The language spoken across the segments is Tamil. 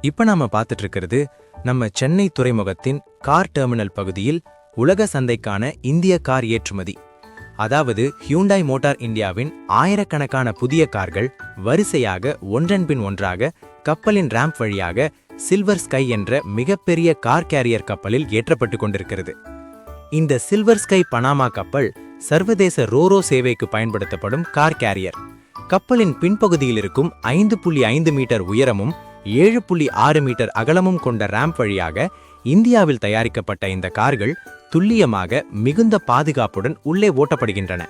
இப்ப நாம பார்த்துட்டு இருக்கிறது நம்ம சென்னை துறைமுகத்தின் கார் டெர்மினல் பகுதியில் உலக சந்தைக்கான இந்திய கார் ஏற்றுமதி. அதாவது ஹியூண்டாய் மோட்டார் இந்தியாவின் ஆயிரக்கணக்கான புதிய கார்கள் வரிசையாக ஒன்றன்பின் ஒன்றாக கப்பலின் ரேம்ப் வழியாக சில்வர் ஸ்கை என்ற மிகப்பெரிய கார் கேரியர் கப்பலில் ஏற்றப்பட்டு கொண்டிருக்கிறது. இந்த சில்வர் ஸ்கை பனாமா கப்பல் சர்வதேச ரோரோ சேவைக்கு பயன்படுத்தப்படும் கார் கேரியர். கப்பலின் பின்பகுதியில் இருக்கும் ஐந்து புள்ளி ஐந்து மீட்டர் உயரமும் ஏழு புள்ளி ஆறு மீட்டர் அகலமும் கொண்ட ரேம்ப் வழியாக இந்தியாவில் தயாரிக்கப்பட்ட இந்த கார்கள் துல்லியமாக மிகுந்த பாதுகாப்புடன் உள்ளே ஓட்டப்படுகின்றன.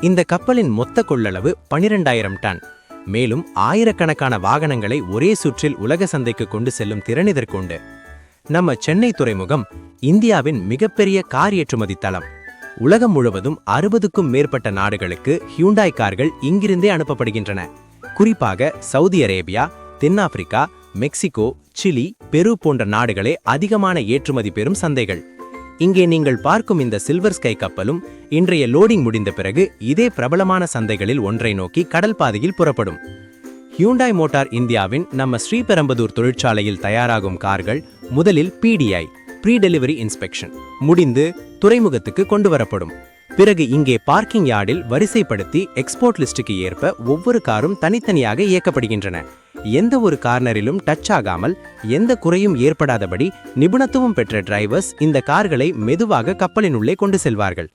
இந்த கப்பலின் மொத்த கொள்ளளவு பனிரெண்டாயிரம் டன். மேலும் ஆயிரக்கணக்கான வாகனங்களை ஒரே சுற்றில் உலக சந்தைக்கு கொண்டு செல்லும் திறன் இதற்குண்டு. நம்ம சென்னை துறைமுகம் இந்தியாவின் மிகப்பெரிய கார் ஏற்றுமதி தளம். உலகம் முழுவதும் அறுபதுக்கும் மேற்பட்ட நாடுகளுக்கு ஹியூண்டாய் கார்கள் இங்கிருந்தே அனுப்பப்படுகின்றன. குறிப்பாக சவுதி அரேபியா தென்னாப்பிரிக்கா மெக்சிகோ சிலி பெரு போன்ற நாடுகளே அதிகமான ஏற்றுமதி பெறும் சந்தைகள். இங்கே நீங்கள் பார்க்கும் இந்த சில்வர் ஸ்கை கப்பலும் இன்றைய லோடிங் முடிந்த பிறகு இதே பிரபலமான சந்தைகளில் ஒன்றை நோக்கி கடல் பாதையில் புறப்படும். ஹியூண்டாய் மோட்டார் இந்தியாவின் நம்ம ஸ்ரீபெரம்பதூர் தொழிற்சாலையில் தயாராகும் கார்கள் முதலில் பிடிஐ ப்ரீ டெலிவரி இன்ஸ்பெக்ஷன் முடிந்து துறைமுகத்துக்கு கொண்டு வரப்படும் பிறகு இங்கே பார்க்கிங் யார்டில் வரிசைப்படுத்தி எக்ஸ்போர்ட் லிஸ்டுக்கு ஏற்ப ஒவ்வொரு காரும் தனித்தனியாக இயக்கப்படுகின்றன. எந்த ஒரு கார்னரிலும் டச் ஆகாமல் எந்த குறையும் ஏற்படாதபடி நிபுணத்துவம் பெற்ற டிரைவர்ஸ் இந்த கார்களை மெதுவாக கப்பலின் உள்ளே கொண்டு செல்வார்கள்.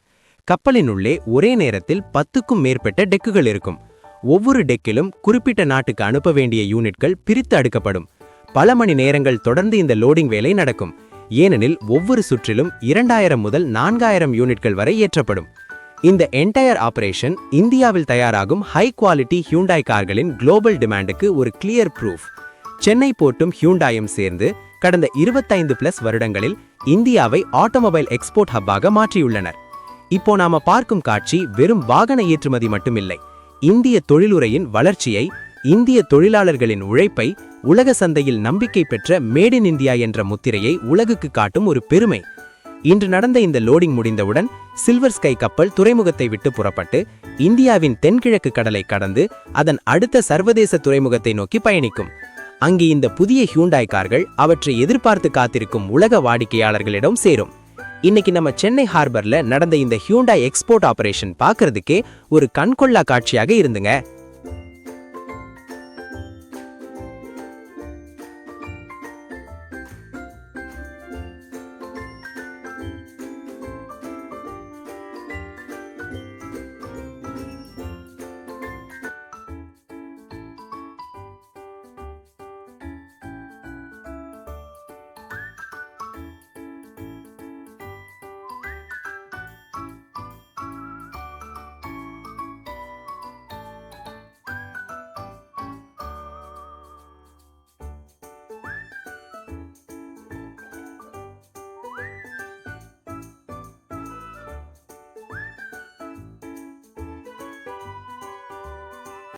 கப்பலின் உள்ளே ஒரே நேரத்தில் பத்துக்கும் மேற்பட்ட டெக்குகள் இருக்கும். ஒவ்வொரு டெக்கிலும் குறிப்பிட்ட நாட்டுக்கு அனுப்ப வேண்டிய யூனிட்கள் பிரித்து அடுக்கப்படும். பல மணி நேரங்கள் தொடர்ந்து இந்த லோடிங் வேலை நடக்கும். ஏனெனில் ஒவ்வொரு சுற்றிலும் இரண்டாயிரம் முதல் நான்காயிரம் யூனிட்கள் வரை ஏற்றப்படும். இந்த என்டையர் ஆபரேஷன் இந்தியாவில் தயாராகும் ஹை குவாலிட்டி ஹியூண்டாய் கார்களின் குளோபல் டிமாண்டுக்கு ஒரு கிளியர் ப்ரூஃப் சென்னை போர்ட்டும் ஹியூண்டாயும் சேர்ந்து கடந்த இருபத்தைந்து பிளஸ் வருடங்களில் இந்தியாவை ஆட்டோமொபைல் எக்ஸ்போர்ட் ஹப்பாக மாற்றியுள்ளனர். இப்போ நாம பார்க்கும் காட்சி வெறும் வாகன ஏற்றுமதி மட்டுமில்லை. இந்திய தொழிலுறையின் வளர்ச்சியை இந்திய தொழிலாளர்களின் உழைப்பை உலக சந்தையில் நம்பிக்கை பெற்ற மேட் இன் இந்தியா என்ற முத்திரையை உலகுக்கு காட்டும் ஒரு பெருமை. இன்று நடந்த இந்த லோடிங் முடிந்தவுடன் சில்வர் ஸ்கை கப்பல் துறைமுகத்தை விட்டு புறப்பட்டு இந்தியாவின் தென்கிழக்கு கடலை கடந்து அதன் அடுத்த சர்வதேச துறைமுகத்தை நோக்கி பயணிக்கும். அங்கே இந்த புதிய ஹியூண்டாய் கார்கள் அவற்றை எதிர்பார்த்து காத்திருக்கும் உலக வாடிக்கையாளர்களிடம் சேரும். இன்னைக்கு நம்ம சென்னை ஹார்பர்ல நடந்த இந்த ஹியூண்டாய் எக்ஸ்போர்ட் ஆபரேஷன் பார்க்கறதுக்கே ஒரு கண்கொள்ளா காட்சியாக இருந்துங்க.